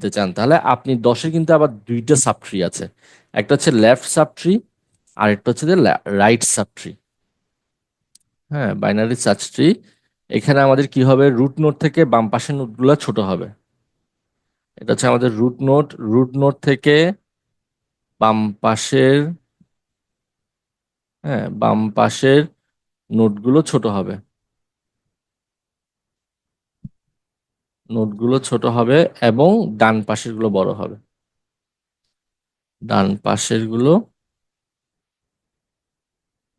তে চান, তাহলে আপনি দশে কিন্তু আবার দুইটা সাবট্রি আছে। একটা হচ্ছে লেফট সাবট্রি আর একটা হচ্ছে যে রাইট সাবট্রি হ্যাঁ বাইনারি সার্চ ট্রি এখানে আমাদের কি হবে? রুট নোট থেকে বাম পাশের নোটগুলো ছোট হবে। এটা হচ্ছে আমাদের রুট নোট রুট নোট থেকে বাম পাশের হ্যাঁ বাম পাশের নোটগুলো ছোট হবে। নোটগুলো ছোট হবে এবং ডান পাশেরগুলো বড় হবে। ডান পাশেরগুলো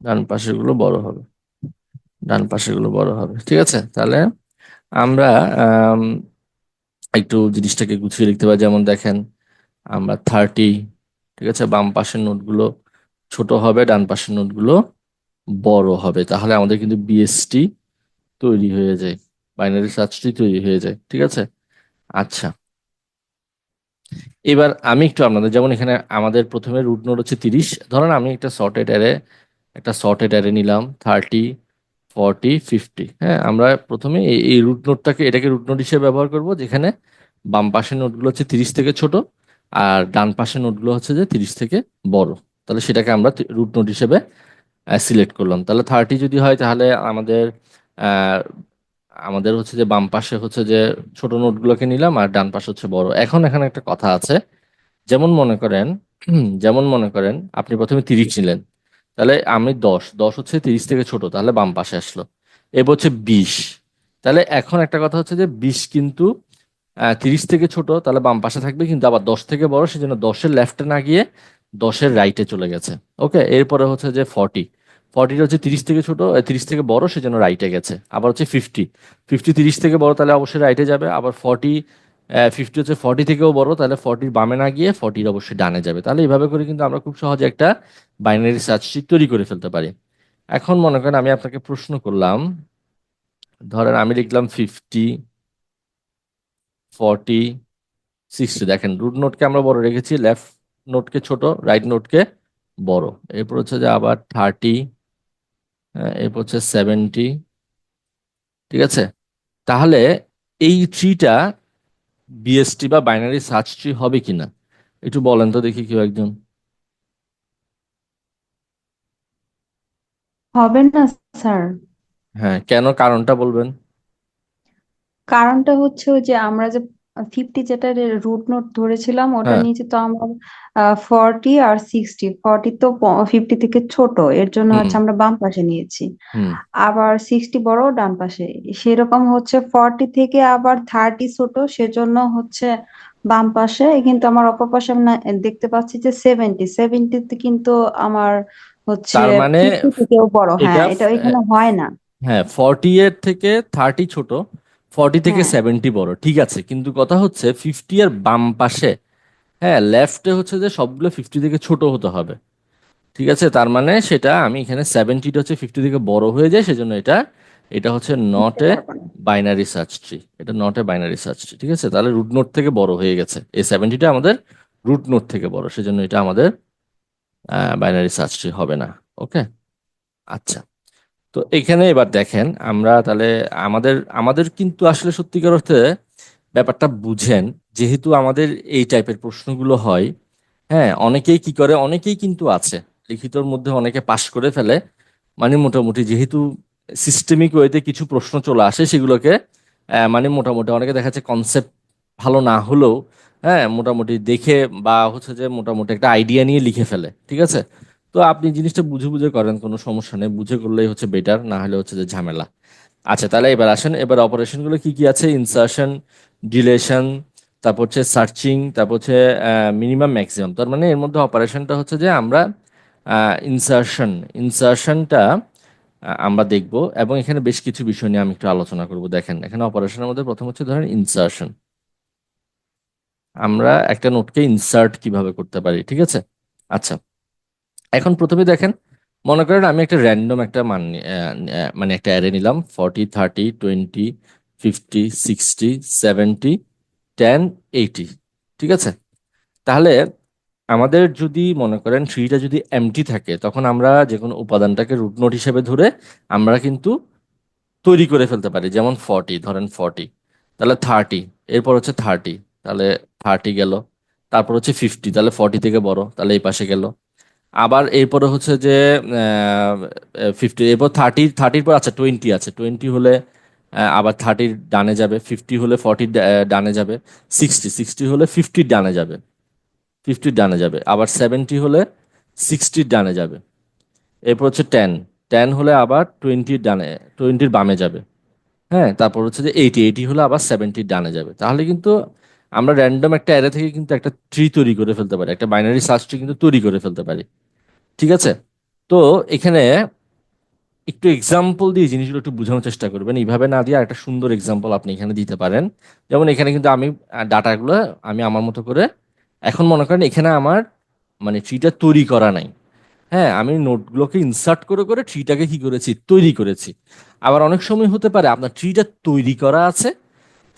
ডান পাশেরগুলো বড় হবে। ডান পাশেরগুলো বড় হবে ঠিক আছে? তাহলে আমরা আম, একটু জিনিসটাকে গুছিয়ে লিখতে পারি। যেমন দেখেন আমরা থার্টি ঠিক আছে? বাম পাশের নোটগুলো ছোট হবে ডান পাশের নোটগুলো বড় হবে। তাহলে আমাদের কিন্তু বিএসটি তৈরি হয়ে যায়। বাইনারি সার্চটি তৈরি হয়ে যায়, ঠিক আছে? আচ্ছা। এবার আমি একটু আপনাদের, যেমন এখানে আমাদের প্রথমে রুট নোট হচ্ছে তিরিশ, ধরেন আমি একটা সর্টেড অ্যারে একটা সর্টেড অ্যারে নিলাম থার্টি ফর্টি ফিফটি হ্যাঁ? আমরা প্রথমে এই রুট নোটটাকে এটাকে রুট নোট হিসেবে ব্যবহার করব, যেখানে বাম পাশের নোটগুলো হচ্ছে তিরিশ থেকে ছোট, আর ডান পাশের নোটগুলো হচ্ছে যে তিরিশ থেকে বড়। তাহলে সেটাকে আমরা রুট নোট হিসেবে সিলেক্ট করলাম। তাহলে থার্টি যদি হয়, তাহলে আমাদের আমাদের হচ্ছে যে বাম পাশে হচ্ছে যে ছোট নোটগুলোকে নিলাম আর ডান পাশে হচ্ছে বড়। এখন এখানে একটা কথা আছে। যেমন মনে করেন, যেমন মনে করেন, আপনি প্রথমে তিরিশ নিলেন। তাহলে আমি দশ দশ হচ্ছে তিরিশ থেকে ছোট, তাহলে বাম পাশে আসলো। এবার হচ্ছে বিশ। তাহলে এখন একটা কথা হচ্ছে যে বিশ কিন্তু তিরিশ থেকে ছোট, তাহলে বাম পাশে থাকবে কিন্তু আবার দশ থেকে বড়, সেজন্য দশের লেফটে না গিয়ে দশের রাইটে চলে গেছে। ওকে এরপরে হচ্ছে যে ফর্টি ফর্টিটা হচ্ছে তিরিশ থেকে ছোট তিরিশ থেকে বড় সেজন্য রাইটে গেছে। আবার হচ্ছে ফিফটি ফিফটি তিরিশ থেকে বড়, তাহলে অবশ্যই রাইটে যাবে। আবার ফর্টি ফিফটি হচ্ছে ফর্টি থেকেও বড়, তাহলে ফর্টির বামে না গিয়ে ফর্টির অবশ্যই ডানে যাবে। তাহলে এইভাবে করে কিন্তু আমরা খুব সহজে একটা বাইনারি সার্চ ট্রি তৈরি করে ফেলতে পারি। এখন মনে করেন আমি আপনাকে প্রশ্ন করলাম, ধরেন আমি লিখলাম ফিফটি ফর্টি সিক্সটি দেখেন রুট নোটকে আমরা বড় রেখেছি লেফট নোটকে ছোট রাইট নোটকে বড়। এরপর হচ্ছে যে আবার থার্টি এরপর হচ্ছে সেভেন্টি ঠিক আছে? তাহলে এই ট্রিটা বিএসটি বা বাইনারি সার্চ ট্রি হবে কিনা? একটু বলেন তো দেখি কেউ একজন। হবে না স্যার। হ্যাঁ কেন কারণটা বলবেন? কারণটা হচ্ছে ওই যে আমরা যে ফিফটি যেটা রুট নোট ধরেছিলাম ওটা হ্যাঁ। নিচে তো আমরা ফর্টি আর সিক্সটি ফর্টি তো ফিফটি থেকে ছোট এর জন্য হচ্ছে আমরা বাম পাশে নিয়েছি। আবার সিক্সটি বড় ডান পাশে। সেরকম হচ্ছে ফর্টি থেকে আবার থার্টি ছোট সেজন্য হচ্ছে বাম পাশে। কিন্তু আমার অপর পাশে আমি দেখতে পাচ্ছি যে সেভেন্টি সেভেন্টিতে কিন্তু আমার হচ্ছে তার মানে ফিফটি থেকেও বড়। হ্যাঁ এটা এখানে হয় না। হ্যাঁ ফর্টি এর থেকে থার্টি ছোট। ফর্টি থেকে হ্যাঁ। সেভেন্টি বড় ঠিক আছে। কিন্তু কথা হচ্ছে ফিফটি আর বাম পাশে হ্যাঁ লেফটে হচ্ছে যে সবগুলো ফিফটি থেকে ছোট হতে হবে ঠিক আছে। তার মানে সেটা আমি এখানে সেভেন্টিটা হচ্ছে ফিফটি থেকে বড় হয়ে যায় সেজন্য এটা এটা হচ্ছে not a binary search tree এটা not a binary search tree ঠিক আছে। তাহলে রুট নোট থেকে বড় হয়ে গেছে। এই সেভেন্টিটা আমাদের রুট নোট থেকে বড় সেজন্য এটা আমাদের বাইনারি সার্চ ট্রি হবে না ওকে আচ্ছা। তো এখানে এবার দেখেন, আমরা তাহলে আমাদের আমাদের কিন্তু আসলে সত্যিকার অর্থে ব্যাপারটা বুঝেন, যেহেতু আমাদের এই টাইপের প্রশ্নগুলো হয় হ্যাঁ অনেকেই কি করে, অনেকেই কিন্তু আছে, লিখিতর মধ্যে অনেকে পাশ করে ফেলে মানে মোটামুটি যেহেতু সিস্টেমিক ওয়েতে কিছু প্রশ্ন চলে আসে সেগুলোকে মানে মোটামুটি অনেকে দেখা যাচ্ছে কনসেপ্ট ভালো না হলেও হ্যাঁ মোটামুটি দেখে বা হচ্ছে যে মোটামুটি একটা আইডিয়া নিয়ে লিখে ফেলে, ঠিক আছে? তো আপনি জিনিসটা বুঝে বুঝে করেন, কোনো সমস্যা নেই। বুঝে করলেই হচ্ছে বেটার না হলে হচ্ছে যে ঝামেলা। আচ্ছা তাহলে এবার আসেন, এবার অপারেশনগুলো কি কি আছে? ইনসার্শন ডিলেশন তারপর হচ্ছে সার্চিং তারপর হচ্ছে মিনিমাম ম্যাক্সিমাম তার মানে এর মধ্যে অপারেশনটা হচ্ছে যে আমরা ইনসার্শন ইনসার্শনটা আমরা দেখব এবং এখানে বেশ কিছু বিষয় নিয়ে আমি একটু আলোচনা করব। দেখেন, এখানে অপারেশনের মধ্যে প্রথম হচ্ছে ধরেন ইনসার্শন আমরা একটা নোটকে ইনসার্ট কীভাবে করতে পারি, ঠিক আছে? আচ্ছা এখন প্রথমে দেখেন, মনে করেন আমি একটা র্যান্ডম একটা মান মানে একটা অ্যারে নিলাম forty thirty twenty fifty sixty seventy ten eighty ঠিক আছে? তাহলে আমাদের যদি মনে করেন ট্রিটা যদি এমটি থাকে, তখন আমরা যে কোনো উপাদানটাকে রুট নোট হিসেবে ধরে আমরা কিন্তু তৈরি করে ফেলতে পারি, যেমন ফর্টি ধরেন ফর্টি তাহলে থার্টি এরপর হচ্ছে থার্টি তাহলে থার্টি গেল, তারপর হচ্ছে ফিফটি তাহলে ফর্টি থেকে বড়, তাহলে এই পাশে গেল আবার এরপরে হচ্ছে যে ফিফটি এরপর থার্টি থার্টির পর আচ্ছা টোয়েন্টি আছে। টোয়েন্টি হলে আবার থার্টির ডানে যাবে। ফিফটি হলে ফর্টির ডানে যাবে। সিক্সটি সিক্সটি হলে ফিফটির ডানে যাবে। ফিফটির ডানে যাবে। আবার সেভেন্টি হলে সিক্সটির ডানে যাবে। এরপর হচ্ছে টেন টেন হলে আবার টোয়েন্টির ডানে টোয়েন্টির বামে যাবে। হ্যাঁ তারপর হচ্ছে যে এইটি এইটি হলে আবার সেভেন্টির ডানে যাবে। তাহলে কিন্তু আমরা র্যান্ডম একটা অ্যারে থেকে কিন্তু একটা ট্রি তৈরি করে ফেলতে পারি। একটা বাইনারি সার্চ ট্রি কিন্তু তৈরি করে ফেলতে পারি। ঠিক আছে? তো এখানে একটু এক্সাম্পল দিয়ে জিনিসগুলো একটু বোঝানোর চেষ্টা করবেন। এইভাবে না দিয়ে একটা সুন্দর এক্সাম্পল আপনি এখানে দিতে পারেন। যেমন এখানে কিন্তু আমি ডাটাগুলো আমি আমার মতো করে এখন মনে করেন এখানে আমার মানে ট্রিটা তৈরি করা নাই। হ্যাঁ আমি নোটগুলোকে ইনসার্ট করে করে ট্রিটাকে কি করেছি? তৈরি করেছি। আবার অনেক সময় হতে পারে আপনার ট্রিটা তৈরি করা আছে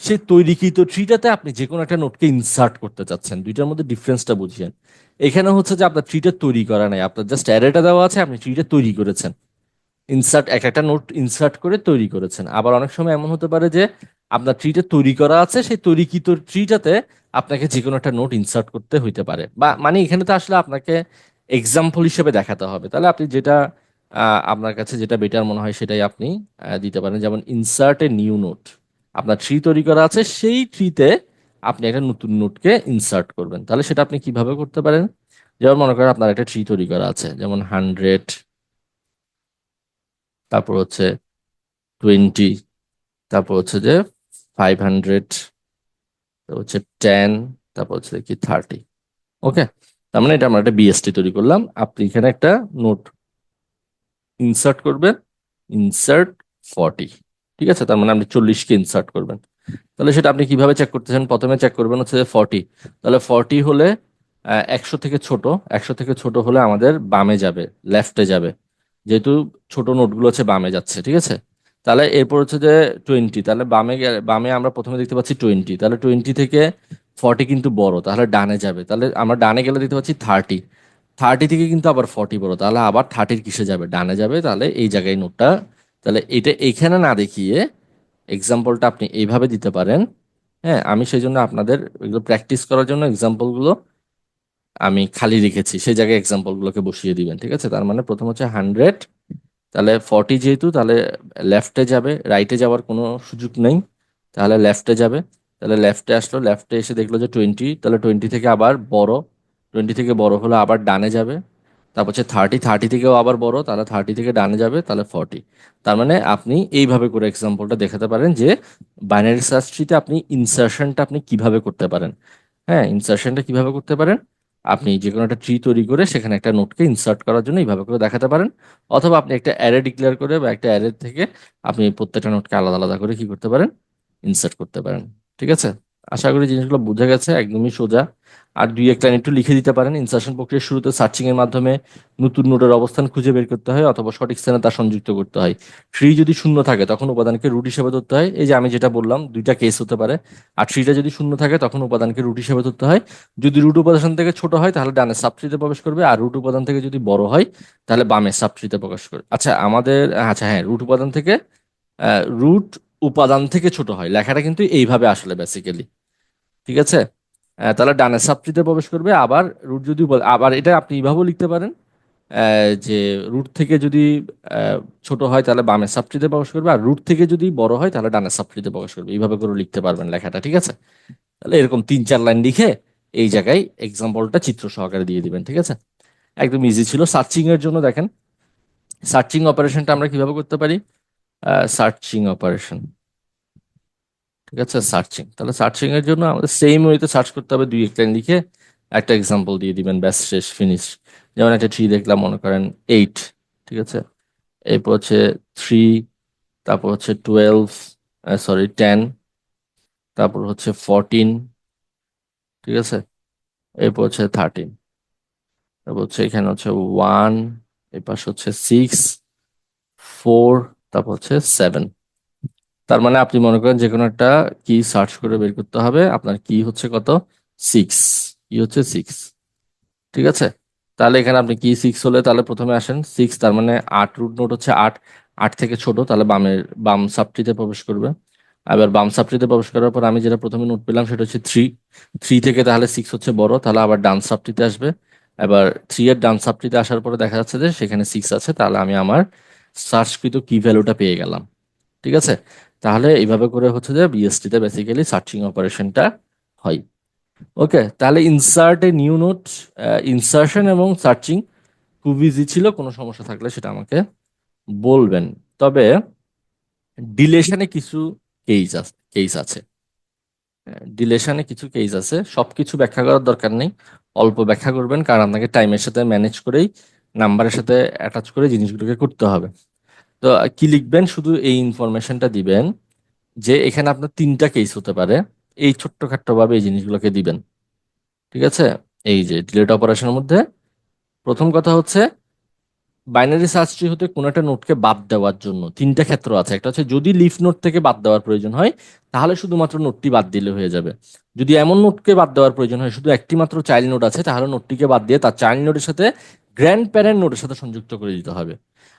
সেই তৈরিকৃত ট্রিটাতে আপনি যে কোনো একটা নোটকে ইনসার্ট করতে চাচ্ছেন, দুইটার মধ্যে ডিফারেন্সটা বুঝিয়েন এখানে হচ্ছে যে আপনার ট্রিটা তৈরি করা নাই, আপনার জাস্ট অ্যারেটা দেওয়া আছে, আপনি ট্রিটা তৈরি করেছেন। ইনসার্ট এক একটা নোট ইনসার্ট করে তৈরি করেছেন। আবার অনেক সময় এমন হতে পারে যে আপনার ট্রিটা তৈরি করা আছে, সেই তৈরিকৃত ট্রিটাতে আপনাকে যে কোনো একটা নোট ইনসার্ট করতে হইতে পারে। বা মানে এখানে তো আসলে আপনাকে এক্সাম্পল হিসেবে দেখাতে হবে। তাহলে আপনি যেটা আপনার কাছে যেটা বেটার মনে হয় সেটাই আপনি দিতে পারেন। যেমন ইনসার্ট এ নিউ নোট আপনার ট্রি তৈরি করা আছে, সেই ট্রিতে আপনি একটা নতুন নোটকে ইনসার্ট করবেন। তাহলে সেটা আপনি কীভাবে করতে পারেন? যেমন মনে করেন আপনার একটা ট্রি তৈরি করা আছে, যেমন হান্ড্রেড তারপর হচ্ছে টোয়েন্টি তারপর হচ্ছে যে ফাইভ হান্ড্রেড তারপর হচ্ছে টেন তারপর হচ্ছে কি থার্টি ওকে তার মানে এটা আমরা একটা বিএসটি তৈরি করলাম। আপনি এখানে একটা নোট ইনসার্ট করবেন ইনসার্ট ফর্টি ঠিক আছে? তার মানে আপনি চল্লিশকে ইনসার্ট করবেন। তাহলে সেটা আপনি কীভাবে চেক করতেছেন? প্রথমে চেক করবেন হচ্ছে যে ফর্টি তাহলে ফর্টি হলে একশো থেকে ছোট। একশো থেকে ছোট হলে আমাদের বামে যাবে লেফটে যাবে। যেহেতু ছোট নোটগুলো হচ্ছে বামে যাচ্ছে, ঠিক আছে? তাহলে এরপর হচ্ছে যে টোয়েন্টি তাহলে বামে বামে আমরা প্রথমে দেখতে পাচ্ছি টোয়েন্টি তাহলে টোয়েন্টি থেকে ফর্টি কিন্তু বড়। তাহলে ডানে যাবে। তাহলে আমরা ডানে গেলে দেখতে পাচ্ছি থার্টি থার্টি থেকে কিন্তু আবার ফর্টি বড়। তাহলে আবার থার্টির কিসে যাবে? ডানে যাবে। তাহলে এই জায়গায় নোটটা তাহলে এটা এইখানে না দেখিয়ে এক্সাম্পলটা আপনি এইভাবে দিতে পারেন। হ্যাঁ আমি সেই জন্য আপনাদের এগুলো প্র্যাকটিস করার জন্য এক্সাম্পলগুলো আমি খালি রেখেছি। সেই জায়গায় এক্সাম্পলগুলোকে বসিয়ে দিবেন, ঠিক আছে? তার মানে প্রথম হচ্ছে হান্ড্রেড তাহলে ফর্টি যেহেতু, তাহলে লেফটে যাবে রাইটে যাওয়ার কোনো সুযোগ নেই, তাহলে লেফটে যাবে। তাহলে লেফটে আসলো লেফটে এসে দেখল যে টোয়েন্টি তাহলে টোয়েন্টি থেকে আবার বড় টোয়েন্টি থেকে বড় হলে আবার ডানে যাবে। তারপর হচ্ছে থার্টি থার্টি থেকেও আবার বড়, তাহলে থার্টি থেকে ডানে যাবে, তাহলে ফর্টি তার মানে আপনি এইভাবে করে এক্সাম্পলটা দেখাতে পারেন যে বাইনারি সার্চ ট্রিতে আপনি ইনসার্শনটা আপনি কীভাবে করতে পারেন। হ্যাঁ ইনসার্শনটা কীভাবে করতে পারেন? আপনি যে কোনো একটা ট্রি তৈরি করে সেখানে একটা নোটকে ইনসার্ট করার জন্য এইভাবে করে দেখাতে পারেন। অথবা আপনি একটা অ্যারে ডিক্লেয়ার করে বা একটা অ্যারে থেকে আপনি প্রত্যেকটা নোটকে আলাদা আলাদা করে কি করতে পারেন? ইনসার্ট করতে পারেন। ঠিক আছে? আশা করি জিনিসগুলো বোঝা গেছে, একদমই সোজা। আর দুই এক লাইন একটু লিখে দিতে পারেন। ইনসার্শন প্রক্রিয়ার শুরুতে সার্চিং এর মাধ্যমে নতুন নোটের অবস্থান খুঁজে বের করতে হয় অথবা সঠিক স্থানে তা সংযুক্ত করতে হয়। ট্রি যদি শূন্য থাকে, তখন উপাদানকে রুট হিসেবে ধরতে হয়। এই যে আমি যেটা বললাম, দুইটা কেস হতে পারে। আর ট্রিটা যদি শূন্য থাকে, তখন উপাদানকে রুট হিসেবে ধরতে হয়। যদি রুট উপাদান থেকে ছোট হয়, তাহলে ডানে সাবট্রিতে প্রবেশ করবে। আর রুট উপাদান থেকে যদি বড় হয়, তাহলে বামে সাবট্রিতে প্রকাশ করবে। আচ্ছা আমাদের আচ্ছা হ্যাঁ রুট উপাদান থেকে রুট উপাদান থেকে ছোট হয়। লেখাটা কিন্তু এইভাবে আসলে বেসিক্যালি ঠিক আছে? তাহলে ডানে সাবট্রিতে প্রবেশ করবে, আবার রুট যদি উপাদান- আবার এটা আপনি এইভাবেও লিখতে পারেন যে রুট থেকে যদি ছোট হয় তাহলে বামে সাবট্রিতে প্রবেশ করবে, আর রুট থেকে যদি বড় হয় তাহলে ডানে সাবট্রিতে প্রবেশ করবে। এইভাবে করে লিখতে পারবেন লেখাটা, ঠিক আছে? তাহলে এরকম তিন চার লাইন লিখে এই জায়গায় এক্সাম্পলটা চিত্র সহকারে দিয়ে দিবেন, ঠিক আছে? একদম ইজি ছিল। সার্চিং এর জন্য দেখেন সার্চিং অপারেশনটা আমরা কীভাবে করতে পারি? সার্চিং অপারেশন ঠিক আছে? সার্চিং তাহলে সার্চিং এর জন্য আমাদের সেম ওয়েতে সার্চ করতে হবে। দুই এক লাইন লিখে একটা এক্সাম্পল দিয়ে দিবেন। ব্যাস, শেষ ফিনিশ যেমন একটা ট্রি দেখলাম, মনে করেন এইট ঠিক আছে? এরপর হচ্ছে থ্রি তারপর হচ্ছে টুয়েলভ সরি টেন তারপর হচ্ছে ফোরটিন ঠিক আছে? এরপর হচ্ছে থার্টিন তারপর হচ্ছে এখানে হচ্ছে ওয়ানের পাশে হচ্ছে সিক্স ফোর তারপর হচ্ছে সেভেন তার মানে আপনি মনে করেন যে কোনো একটা কি সার্চ করে বের করতে হবে। আপনার কি হচ্ছে কত? সিক্স কি হচ্ছে সিক্স ঠিক আছে? তাহলে এখানে আপনি কি সিক্স হলে তাহলে প্রথমে আসেন। সিক্স তার মানে আট রুট নোট হচ্ছে আট। আট থেকে ছোট, তাহলে বামের, বাম সাবট্রিতে প্রবেশ করবে। এবার বাম সাবট্রিতে প্রবেশ করার পর আমি যেটা প্রথমে নোট পেলাম সেটা হচ্ছে থ্রি থ্রি থেকে তাহলে সিক্স হচ্ছে বড়, তাহলে আবার ডান সাবট্রিতে আসবে। এবার থ্রি এর ডান সাবট্রিতে আসার পরে দেখা যাচ্ছে যে সেখানে সিক্স আছে, তাহলে আমি আমার সার্চকৃত কি ভ্যালুটা পেয়ে গেলাম। ঠিক আছে? তাহলে এইভাবে করে হচ্ছে যে বিএসটি তে বেসিক্যালি সার্চিং অপারেশনটা হয়। ওকে তাহলে insert a new node insertion এবং সার্চিং খুব ইজি ছিল, কোনো সমস্যা থাকলে সেটা আমাকে বলবেন। তবে ডিলেশনে কিছু কেস আছে। কেস আছে ডিলেশনে কিছু কেস আছে। সবকিছু ব্যাখ্যা করার দরকার নেই। অল্প ব্যাখ্যা করবেন, কারণ আপনাকে টাইমের সাথে ম্যানেজ করেই নাম্বারের সাথে অ্যাটাচ করে জিনিসগুলোকে করতে হবে। তো কি লিখবেন? শুধু এই ইনফরমেশনটা দিবেন যে এখানে আপনার তিনটা কেস হতে পারে। এই ছোট্টখাট্ট ভাবে এই জিনিসগুলোকে দিবেন। ঠিক আছে? এই যে ডিলেট অপারেশনের মধ্যে। প্রথম কথা হচ্ছে বাইনারি সার্চ ট্রি হতে কোনো একটা নোটকে বাদ দেওয়ার জন্য তিনটা ক্ষেত্র আছে। একটা হচ্ছে যদি লিফ নোট থেকে বাদ দেওয়ার প্রয়োজন হয়, তাহলে শুধুমাত্র নোটটি বাদ দিলে হয়ে যাবে। যদি এমন নোটকে বাদ দেওয়ার প্রয়োজন হয়, শুধু একটি মাত্র চাইল্ড নোট আছে, তাহলে নোটটিকে বাদ দিয়ে তার চাইল্ড নোটের সাথে গ্র্যান্ড প্যারেন্ট নোটের সাথে সংযুক্ত করে দিতে হবে।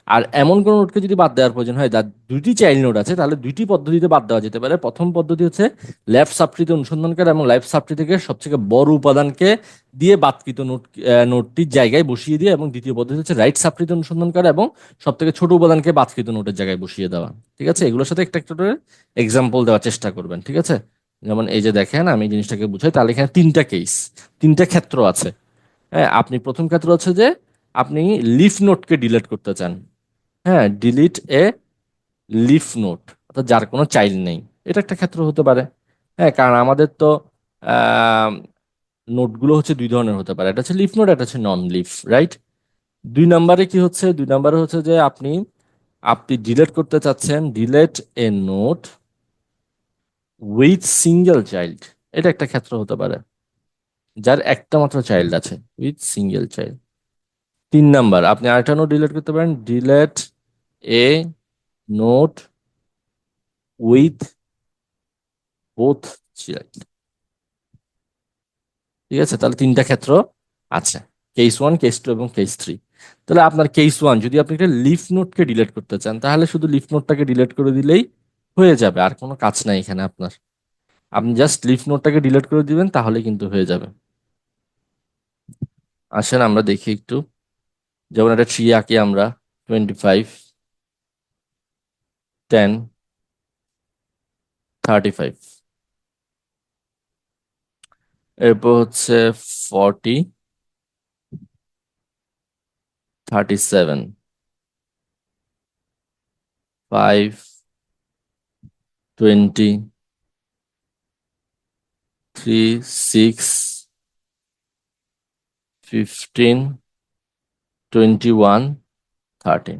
আর এমন কোনো নোটকে যদি বাদ দেওয়ার প্রয়োজন হয়, যার দুইটি চাইল্ড নোট আছে, তাহলে দুইটি পদ্ধতিতে বাদ দেওয়া যেতে পারে। প্রথম পদ্ধতি হচ্ছে লেফট সাবট্রিতে অনুসন্ধান করা এবং লেফট সাবট্রি থেকে সবথেকে বড় উপাদানকে দিয়ে বাদকৃত নোট নোটটির জায়গায় বসিয়ে দিয়ে এবং দ্বিতীয় পদ্ধতি হচ্ছে রাইট সাবট্রিতে অনুসন্ধান করা এবং সব থেকে ছোট উপাদানকে বাদকৃত নোটের জায়গায় বসিয়ে দেওয়া। ঠিক আছে? এগুলোর সাথে একটা একটা করে এক্সাম্পল দেওয়ার চেষ্টা করবেন। ঠিক আছে? যেমন এই যে দেখেন, আমি জিনিসটাকে বুঝাই, তাহলে এখানে তিনটা কেস তিনটা ক্ষেত্র আছে। হ্যাঁ আপনি প্রথম ক্ষেত্র হচ্ছে যে আপনি লিফ নোটকে ডিলিট করতে চান। হ্যাঁ ডিলিট এ লিফ নোট অর্থাৎ যার কোনো চাইল্ড নেই। এটা একটা ক্ষেত্র হতে পারে। হ্যাঁ কারণ আমাদের তো নোটগুলো হচ্ছে দুই ধরনের হতে পারে। একটা হচ্ছে লিফ নোট একটা হচ্ছে নন লিফ রাইট দুই নম্বরে কি হচ্ছে? দুই নম্বরে হচ্ছে যে আপনি আপনি ডিলেট করতে চাচ্ছেন delete a node with single child এটা একটা ক্ষেত্র হতে পারে, যার একটা মাত্র চাইল্ড আছে উইথ সিঙ্গেল চাইল্ড তিন নাম্বার, আপনি আরেকটা নোট ডিলেট করতে পারেন delete a node with both child ঠিক আছে? তাহলে তিনটা ক্ষেত্র আছে। কেস ওয়ান কেস টু এবং কেস থ্রি তাহলে আপনার কেস ওয়ান যদি আপনি একটা লিফ নোটকে ডিলিট করতে চান, তাহলে শুধু লিফ নোটটাকে ডিলিট করে দিলেই হয়ে যাবে। আর কোনো কাজ নাই এখানে আপনার। আপনি জাস্ট লিফ নোটটাকে ডিলিট করে দিবেন, তাহলে কিন্তু হয়ে যাবে। আসেন আমরা দেখি একটু। যেমন একটা ট্রি আঁকি আমরা twenty five ten thirty five এরপর হচ্ছে forty thirty seven five twenty three six fifteen twenty one thirteen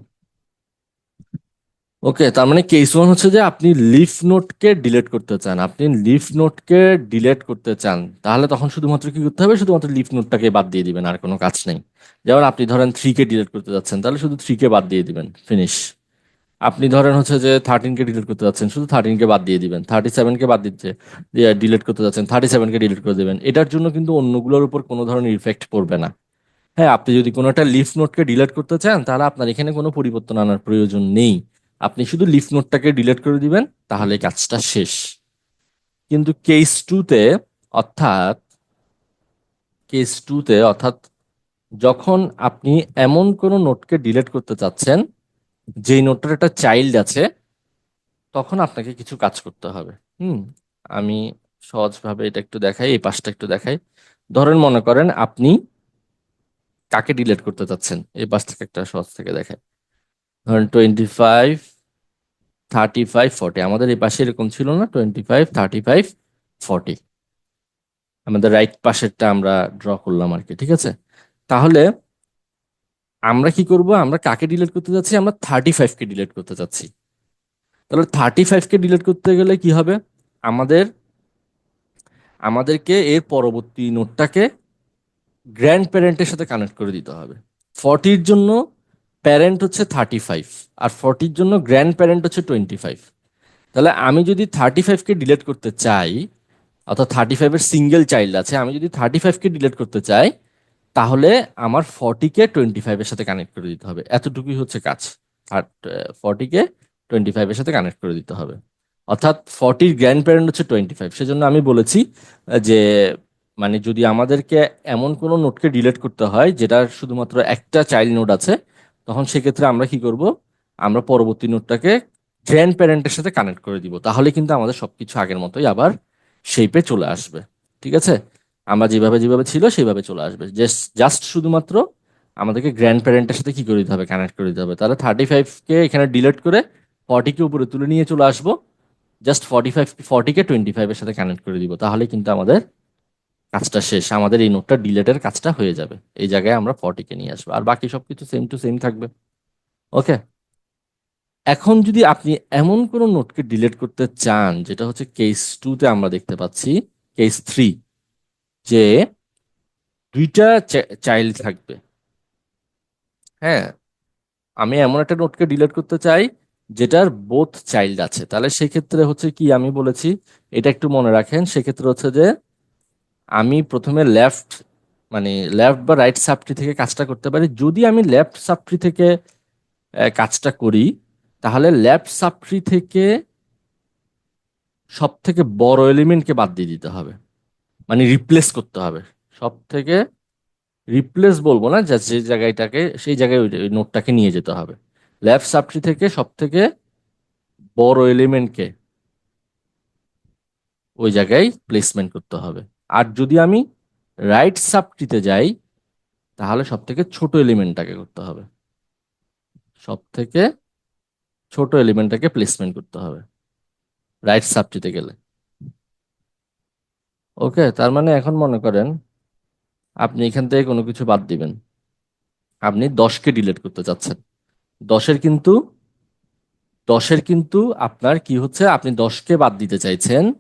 okay তার মানে কেস ওয়ান হচ্ছে যে আপনি লিফ নোটকে ডিলেট করতে চান। আপনি লিফ নোটকে ডিলেট করতে চান, তাহলে তখন শুধুমাত্র কি করতে হবে? শুধুমাত্র লিফ নোটটাকে বাদ দিয়ে দিবেন, আর কোনো কাজ নেই। যেমন আপনি ধরেন থ্রি কে ডিলিট করতে যাচ্ছেন, তাহলে শুধু থ্রি কে বাদ দিয়ে দিবেন ফিনিশ আপনি ধরেন হচ্ছে যে থার্টিন কে ডিলিট করতে যাচ্ছেন, শুধু থার্টিন কে বাদ দিয়ে দিবেন থার্টি সেভেন কে বাদ দিচ্ছে ডিলিট করতে যাচ্ছেন থার্টি সেভেন কে ডিলিট করে দেবেন। এটার জন্য কিন্তু অন্যগুলোর উপর কোনো ধরনের ইফেক্ট পড়বে না। হ্যাঁ আপনি যদি কোনো একটা লিফ নোটকে ডিলিট করতে চান, তাহলে আপনার এখানে কোনো পরিবর্তন আনার প্রয়োজন নেই। আপনি শুধু লিফ নোটটাকে ডিলিট করে দিবেন, তাহলে কাজটা শেষ। কিন্তু কেস টুতে অর্থাৎ কেস টুতে অর্থাৎ যখন আপনি এমন কোনো নোটকে ডিলিট করতে চাচ্ছেন, যেই নোটটার একটা চাইল্ড আছে, তখন আপনাকে কিছু কাজ করতে হবে। হুম, আমি সহজভাবে এটা একটু দেখাই, এই পাশটা একটু দেখাই। ধরেন মনে করেন আপনি কাকে ডিলিট করতে চাচ্ছেন? এই পাশ থেকে একটা সহজ থেকে দেখায় ধরেন twenty five thirty five forty আমাদের এই পাশে এরকম ছিল না twenty five thirty five forty আমাদের রাইট পাশেরটা আমরা ড্র করলাম আর কি, ঠিক আছে? তাহলে আমরা কি করব? আমরা কাকে ডিলিট করতে যাচ্ছি? আমরা থার্টি ফাইভকে ডিলিট করতে চাচ্ছি তাহলে থার্টি ফাইভকে ডিলিট করতে গেলে কি হবে? আমাদের, আমাদেরকে এর পরবর্তী নোটটাকে গ্র্যান্ড প্যারেন্টের সাথে কানেক্ট করে দিতে হবে। ফর্টির জন্য প্যারেন্ট হচ্ছে থার্টি ফাইভ আর ফর্টির জন্য গ্র্যান্ড প্যারেন্ট হচ্ছে টোয়েন্টি ফাইভ তাহলে আমি যদি থার্টি ফাইভকে ডিলেট করতে চাই, অর্থাৎ থার্টি ফাইভের সিঙ্গেল চাইল্ড আছে, আমি যদি থার্টি ফাইভকে ডিলেট করতে চাই, তাহলে আমার ফর্টিকে টোয়েন্টি ফাইভের সাথে কানেক্ট করে দিতে হবে। এতটুকুই হচ্ছে কাজ। আর ফর্টিকে টোয়েন্টি ফাইভের সাথে কানেক্ট করে দিতে হবে। অর্থাৎ ফর্টির গ্র্যান্ড প্যারেন্ট হচ্ছে টোয়েন্টি ফাইভ সেজন্য আমি বলেছি যে মানে যদি আমাদেরকে এমন কোনো নোটকে ডিলেট করতে হয়, যেটার শুধুমাত্র একটা চাইল্ড নোট আছে তখন সেক্ষেত্রে আমরা কি করব? আমরা পরবর্তী নোটটাকে গ্র্যান্ড প্যারেন্টের সাথে কানেক্ট করে দিব। তাহলে কিন্তু আমাদের সবকিছু আগের মতোই আবার শেপে চলে আসবে। ঠিক আছে? আমরা যেভাবে যেভাবে ছিল সেইভাবে চলে আসবে। জাস্ট জাস্ট শুধুমাত্র আমাদেরকে গ্র্যান্ড প্যারেন্টের সাথে কি করে দিতে হবে? কানেক্ট করে দিতে হবে। তাহলে থার্টি ফাইভকে এখানে ডিলিট করে ফর্টিকে উপরে তুলে নিয়ে চলে আসব। জাস্ট ফর্টি ফাইভ ফর্টিকে টোয়েন্টি ফাইভের সাথে কানেক্ট করে দিব। তাহলে কিন্তু আমাদের কাজটা শেষ, আমাদের এই নোটটা ডিলেটের কাজটা হয়ে যাবে। এই জায়গায় আমরা ফর্টিকে নিয়ে আসব। আর বাকি সবকিছু সেম টু সেম থাকবে। ওকে এখন যদি আপনি এমন কোনো নোটকে ডিলেট করতে চান, যেটা হচ্ছে কেস টুতে আমরা দেখতে পাচ্ছি কেস থ্রি যে দুইটা চাইল্ড থাকবে। হ্যাঁ? আমি এমন একটা নোটকে ডিলেট করতে চাই, যেটার বোথ চাইল্ড আছে। তাহলে সেক্ষেত্রে হচ্ছে কি আমি বলেছি, এটা একটু মনে রাখেন, সেক্ষেত্রে হচ্ছে যে আমি প্রথমে লেফট মানে লেফট বা রাইট সাবট্রি থেকে কাজটা করতে পারি। যদি আমি লেফট সাবট্রি থেকে কাজটা করি, তাহলে লেফট সাবট্রি থেকে সব থেকে বড় এলিমেন্টকে বাদ দিয়ে দিতে হবে। মানে রিপ্লেস করতে হবে। সব থেকে রিপ্লেস বলব না যা যে জায়গাটাকে, সেই জায়গায় ওই নোটটাকে নিয়ে যেতে হবে। লেফট সাবট্রি থেকে সব থেকে বড় এলিমেন্টকে ওই জায়গায় প্লেসমেন্ট করতে হবে। আর যদি আমি রাইট সাবট্রিতে যাই, তাহলে সব থেকে ছোট এলিমেন্টটাকে করতে হবে। সব থেকে ছোট এলিমেন্টটাকে প্লেসমেন্ট করতে হবে রাইট সাবট্রিতে গেলে। ওকে, তার মানে এখন মনে করেন আপনি এখান থেকে কোনো কিছু বাদ দিবেন। আপনি দশকে ডিলিট করতে চাচ্ছেন। দশের কিন্তু দশের কিন্তু আপনার কি হচ্ছে? আপনি দশকে বাদ দিতে চাইছেন।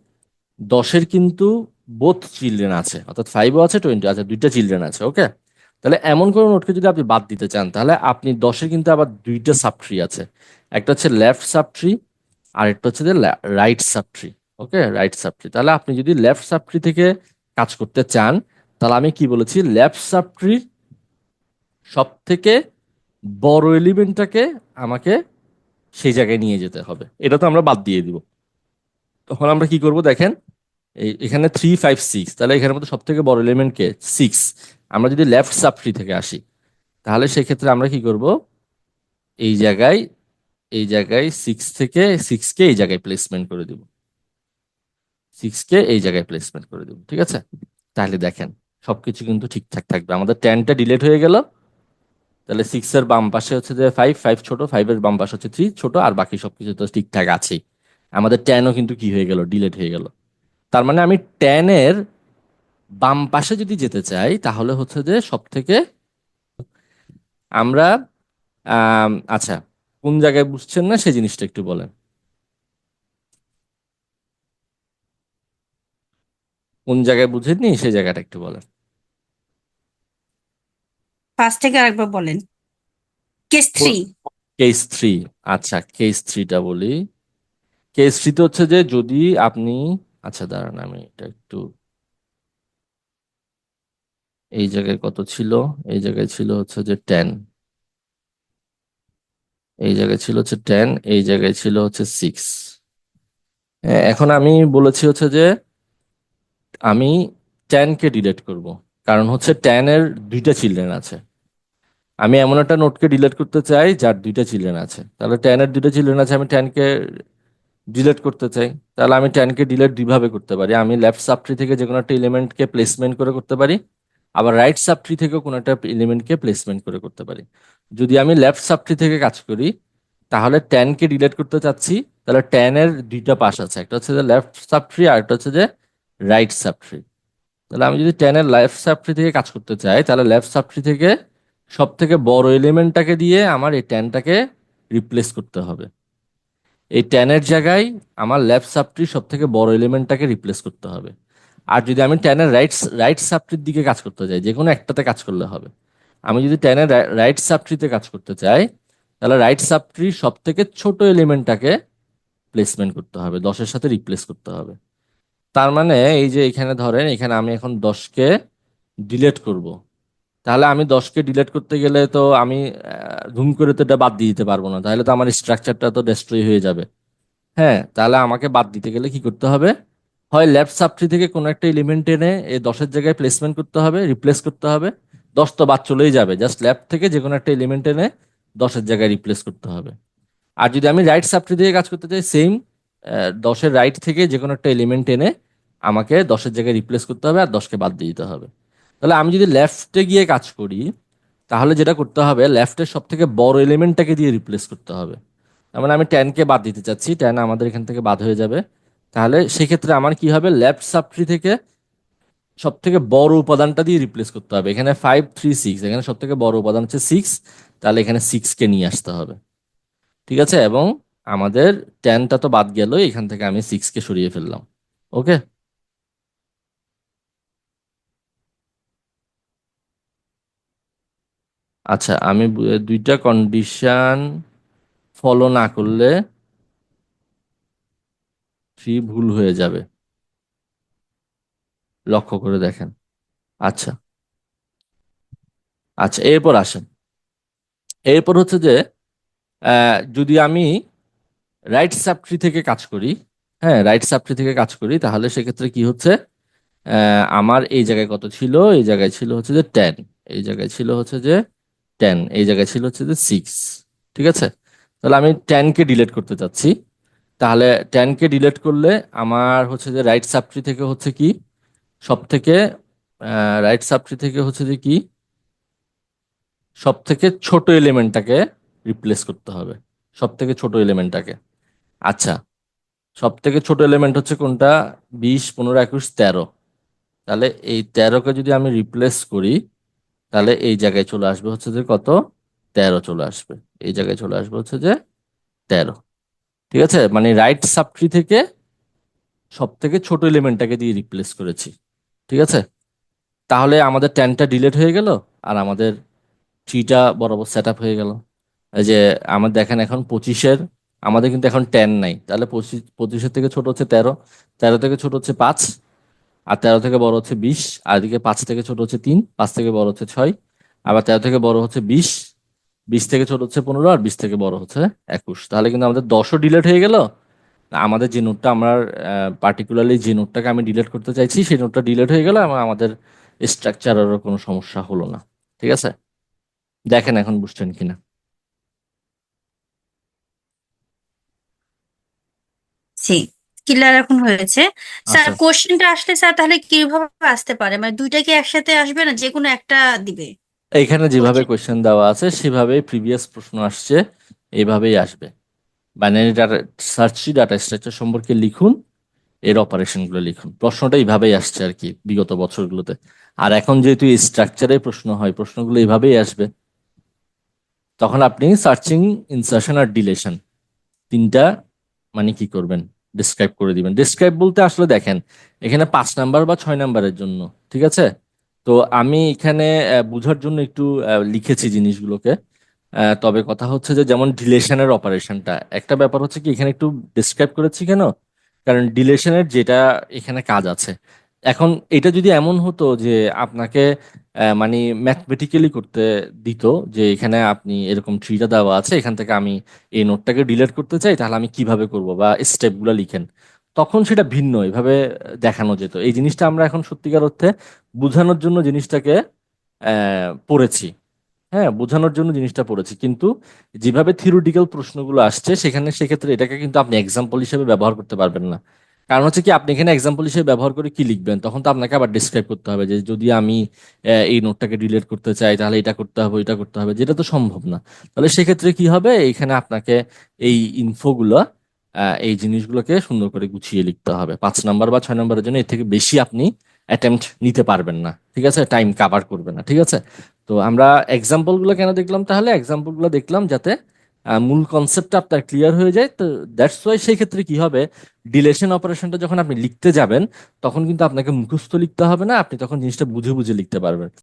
দশের কিন্তু বোথ চিলড্রেন আছে, অর্থাৎ ফাইভও আছে টোয়েন্টি আছে, দুইটা চিলড্রেন আছে ওকে তাহলে এমন কোনো নোটকে যদি আপনি বাদ দিতে চান, তাহলে আপনি দশের কিন্তু আবার দুইটা সাবট্রি আছে। একটা হচ্ছে লেফট সাবট্রি আর একটা হচ্ছে right subtree okay right subtree তাহলে আপনি যদি লেফট সাবট্রি থেকে কাজ করতে চান, তাহলে আমি কি বলেছি? লেফট সাবট্রি সব থেকে বড় এলিমেন্টটাকে আমাকে সেই জায়গায় নিয়ে যেতে হবে। এটা তো আমরা বাদ দিয়ে দিব। তখন আমরা কি করব দেখেন? এখানে থ্রি ফাইভ সিক্স তাহলে এখানের মধ্যে সব থেকে বড় এলিমেন্ট কে? সিক্স আমরা যদি লেফট সাবট্রি থেকে আসি, তাহলে সেক্ষেত্রে আমরা কি করব? এই জায়গায় এই জায়গায় সিক্স থেকে সিক্সকে এই জায়গায় প্লেসমেন্ট করে দিব। সিক্সকে এই জায়গায় প্লেসমেন্ট করে দিব, ঠিক আছে? তাহলে দেখেন, সবকিছু কিন্তু ঠিকঠাক থাকবে। আমাদের টেনটা ডিলেট হয়ে গেল। তাহলে সিক্স এর বাম পাশে হচ্ছে যে ফাইভ ফাইভ ছোট ফাইভ এর বাম পাশে হচ্ছে থ্রি ছোট, আর বাকি সবকিছু তো ঠিকঠাক আছেই। আমাদের টেনও কিন্তু কি হয়ে গেল? ডিলেট হয়ে গেল। তার মানে আমি টেনের বাম পাশে যদি যেতে চাই তাহলে হচ্ছে যে সব থেকে আমরা আম, আচ্ছা কোন জায়গায় বুঝছেন না সেই জিনিসটা একটু বলেন। কোন জায়গায় বুঝেননি সেই জায়গাটা একটু বলেন। ফার্স্ট থেকে আরেকবার বলেন। কেস থ্রি কেস থ্রি আচ্ছা কেস থ্রিটা বলি। কেস থ্রিতে হচ্ছে যে যদি আপনি আচ্ছা দাঁড়ান আমি এটা একটু এই জায়গায় কত ছিল? এই জায়গায় ছিল হচ্ছে যে টেন এই জায়গায় ছিল হচ্ছে টেন এই জায়গায় ছিল হচ্ছে সিক্স এখন আমি বলেছি হচ্ছে যে আমি টেনকে ডিলেট করব। কারণ হচ্ছে টেনের দুইটা চিলড্রেন আছে। আমি এমন একটা নোটকে ডিলেট করতে চাই, যার দুইটা চিলড্রেন আছে। তাহলে টেনের দুইটা চিলড্রেন আছে, আমি টেনকে ডিলিট করতে চাই, তাহলে আমি টেনকে ডিলেট দুইভাবে করতে পারি। আমি লেফট সাবট্রি থেকে যে কোনো একটা এলিমেন্টকে প্লেসমেন্ট করে করতে পারি, আবার রাইট সাবট্রি থেকেও কোনো একটা এলিমেন্টকে প্লেসমেন্ট করে করতে পারি। যদি আমি লেফট সাবট্রি থেকে কাজ করি, তাহলে টেনকে ডিলেট করতে চাচ্ছি, তাহলে টেনের দুইটা পাশ আছে, একটা হচ্ছে যে লেফট সাবট্রি আর একটা হচ্ছে যে রাইট সাবট্রি তাহলে আমি যদি টেনের লেফট সাবট্রি থেকে কাজ করতে চাই, তাহলে লেফট সাবট্রি থেকে সব থেকে বড় এলিমেন্টটাকে দিয়ে আমার এই টেনটাকে রিপ্লেস করতে হবে। এই টেনের জায়গায় আমার লেফট সাবট্রি সব থেকে বড় এলিমেন্টটাকে রিপ্লেস করতে হবে। আর যদি আমি টেনের রাইট রাইট সাবট্রির দিকে কাজ করতে চাই, যে কোনো একটাতে কাজ করলে হবে। আমি যদি টেনের রাইট সাবট্রিতে কাজ করতে চাই, তাহলে রাইট সাবট্রি সব থেকে ছোট এলিমেন্টটাকে প্লেসমেন্ট করতে হবে, দশের সাথে রিপ্লেস করতে হবে। তার মানে এই যে এখানে ধরেন, এখানে আমি এখন দশকে ডিলেট করব। তাহলে আমি দশকে ডিলেট করতে গেলে তো আমি ধুম করে তো এটা বাদ দিয়ে দিতে পারব না। তাহলে তো আমার স্ট্রাকচারটা তো ডেস্ট্রয় হয়ে যাবে। হ্যাঁ তাহলে আমাকে বাদ দিতে গেলে কি করতে হবে? হয় লেফট সাবট্রি থেকে কোনো একটা এলিমেন্ট এনে এই দশের জায়গায় প্লেসমেন্ট করতে হবে রিপ্লেস করতে হবে। দশ তো বাদ চলেই যাবে। জাস্ট লেফট থেকে যে কোনো একটা এলিমেন্ট এনে দশের জায়গায় রিপ্লেস করতে হবে। আর যদি আমি রাইট সাবট্রি দিয়ে কাজ করতে চাই সেম দশের রাইট থেকে যে কোনো একটা এলিমেন্ট এনে আমাকে দশের জায়গায় রিপ্লেস করতে হবে আর দশকে বাদ দিয়ে দিতে হবে। তাহলে আমি যদি লেফটে গিয়ে কাজ করি, তাহলে যেটা করতে হবে লেফটের সব থেকে বড় এলিমেন্টটাকে দিয়ে রিপ্লেস করতে হবে। তার মানে আমি টেনকে বাদ দিতে চাচ্ছি টেন আমাদের এখান থেকে বাদ হয়ে যাবে। তাহলে সেক্ষেত্রে আমার কি হবে? লেফট সাবট্রি থেকে সব থেকে বড় উপাদানটা দিয়ে রিপ্লেস করতে হবে। এখানে ফাইভ থ্রি সিক্স এখানে সব থেকে বড় উপাদান হচ্ছে সিক্স তাহলে এখানে সিক্সকে নিয়ে আসতে হবে। ঠিক আছে? এবং আমাদের টেনটা তো বাদ গেল এখান থেকে আমি সিক্সকে সরিয়ে ফেললাম। ওকে আচ্ছা আমি দুইটা কন্ডিশন ফলো না করলে থ্রি ভুল হয়ে যাবে। লক্ষ্য করে দেখেন। আচ্ছা। আচ্ছা এরপর আসেন। এরপর হচ্ছে যে যদি আমি রাইট সাবট্রি থেকে কাজ করি হ্যাঁ রাইট সাবট্রি থেকে কাজ করি, তাহলে সেক্ষেত্রে কি হচ্ছে? আমার এই জায়গায় কত ছিল? এই জায়গায় ছিল হচ্ছে যে টেন এই জায়গায় ছিল হচ্ছে যে টেন এই জায়গায় ছিল হচ্ছে যে সিক্স ঠিক আছে? তাহলে আমি টেনকে ডিলিট করতে চাচ্ছি। তাহলে টেনকে ডিলিট করলে আমার হচ্ছে যে রাইট সাবট্রি থেকে হচ্ছে কি? সব থেকে রাইট সাবট্রি থেকে হচ্ছে যে কি? সব থেকে ছোট এলিমেন্টটাকে রিপ্লেস করতে হবে। সব থেকে ছোট এলিমেন্টটাকে আচ্ছা সব থেকে ছোট এলিমেন্ট হচ্ছে কোনটা? বিশ, পনেরো, একুশ, তেরো। তাহলে এই তেরোকে যদি আমি রিপ্লেস করি তাহলে এই জায়গায় চলে আসবে হচ্ছে যে কত? তেরো চলে আসবে। এই জায়গায় চলে আসবে হচ্ছে যে তেরো। ঠিক আছে? মানে রাইট সাবট্রি থেকে সব থেকে ছোট এলিমেন্টটাকে দিয়ে রিপ্লেস করেছি। ঠিক আছে? তাহলে আমাদের টেনটা ডিলেট হয়ে গেল আর আমাদের থ্রিটা বরাবর সেট আপ হয়ে গেল। যে আমাদের দেখেন এখন পঁচিশের, আমাদের কিন্তু এখন টেন নাই। তাহলে পঁচিশ, পঁচিশের থেকে ছোট হচ্ছে তেরো তেরো থেকে ছোট হচ্ছে পাঁচ। আর তেরো থেকে বড় হচ্ছে বিশ, আর এদিকে পাঁচ থেকে ছোট হচ্ছে তিন, পাঁচ থেকে বড় হচ্ছে ছয়, আবার তেরো থেকে বড় হচ্ছে বিশ বিশ থেকে ছোট হচ্ছে পনেরো, আর বিশ থেকে বড় হচ্ছে একুশ। তাহলে কিন্তু আমাদের দশও ডিলেট হয়ে গেল। আমাদের যে নোটটা আমরা পার্টিকুলারলি যে নোটটাকে আমি ডিলেট করতে চাইছি, সেই নোটটা ডিলেট হয়ে গেল এবং আমাদের স্ট্রাকচারেরও কোনো সমস্যা হলো না। ঠিক আছে? দেখেন এখন বুঝছেন কিনা। জি। ক্লিয়ার এখন হয়েছে। স্যার আচ্ছা। কোশ্চেনটা আসলে স্যার তাহলে কীভাবে আসতে পারে? মানে দুইটা কি একসাথে আসবে না যে কোনো একটা দিবে? এখানে যেভাবে কোশ্চেন দেওয়া আছে সেভাবেই প্রিভিয়াস প্রশ্ন আসছে এইভাবেই আসবে। Binary data search data structure সম্পর্কে লিখুন এর অপারেশনগুলো লিখুন। প্রশ্নটা এইভাবেই আসছে আর কি বিগত বছরগুলোতে। আর এখন যেহেতু এই স্ট্রাকচারে প্রশ্ন হয় প্রশ্নগুলো এইভাবেই আসবে। তখন আপনি সার্চিং ইনসার্শন আর ডিলেশন তিনটা মানে কি করবেন? ডিসক্রাইব করে দিবেন। ডিসক্রাইব বলতে আসলে দেখেন, এখানে পাঁচ নাম্বার বা ছয় নাম্বারের জন্য, ঠিক আছে? তো আমি এখানে বোঝার জন্য একটু লিখেছি জিনিসগুলোকে। তবে কথা হচ্ছে যে যেমন ডিলেশনের অপারেশনটা, একটা ব্যাপার হচ্ছে কি, এখানে একটু ডিসক্রাইব করেছি কেন? কারণ ডিলেশনের যেটা এখানে কাজ আছে এখন এটা যদি এমন হতো যে আপনাকে মানে ম্যাথমেটিক্যালি করতে দিত যে এখানে আপনি এরকম ট্রিটা দেওয়া আছে, এখান থেকে আমি এই নোটটাকে ডিলিট করতে চাই, তাহলে আমি কীভাবে করব? বা স্টেপগুলো লিখেন। তখন সেটা ভিন্ন, এভাবে দেখানো যেত। এই জিনিসটা আমরা এখন সত্যিকার অর্থে বোঝানোর জন্য জিনিসটাকে পড়েছি। হ্যাঁ বোঝানোর জন্য জিনিসটা পড়েছি। কিন্তু যেভাবে থিওরিটিক্যাল প্রশ্নগুলো আসছে, সেখানে সেক্ষেত্রে এটাকে কিন্তু আপনি এক্সাম্পল হিসেবে ব্যবহার করতে পারবেন না। কারণ হচ্ছে কি, আপনি এখানে এক্সাম্পল হিসেবে ব্যবহার করে কি লিখবেন? তখন তো আপনাকে আবার ডিসক্রাইব করতে হবে যে, যদি আমি এই নোটটাকে ডিলেট করতে চাই, তাহলে এটা করতে হবে এটা করতে হবে, যেটা তো সম্ভব না। তাহলে সেক্ষেত্রে কি হবে? এখানে আপনাকে এই ইনফোগুলো এই জিনিসগুলোকে সুন্দর করে গুছিয়ে লিখতে হবে। পাঁচ নাম্বার বা ছয় নাম্বারের জন্য এর থেকে বেশি আপনি অ্যাটেম্পট নিতে পারবেন না, ঠিক আছে? টাইম কাভার করবে না, ঠিক আছে? তো আমরা এক্সাম্পলগুলো কেন দেখলাম? তাহলে এক্সাম্পলগুলো দেখলাম যাতে মূল কনসেপ্টটা আপনার ক্লিয়ার হয়ে যায়, তো দ্যাটস ওয়াই সেই ক্ষেত্রে কি হবে? ডিলেশন অপারেশনটা যখন আপনি লিখতে যাবেন, তখন কিন্তু আপনাকে মুখস্থ লিখতে হবে না, আপনি তখন জিনিসটা বুঝে বুঝে লিখতে পারবেন।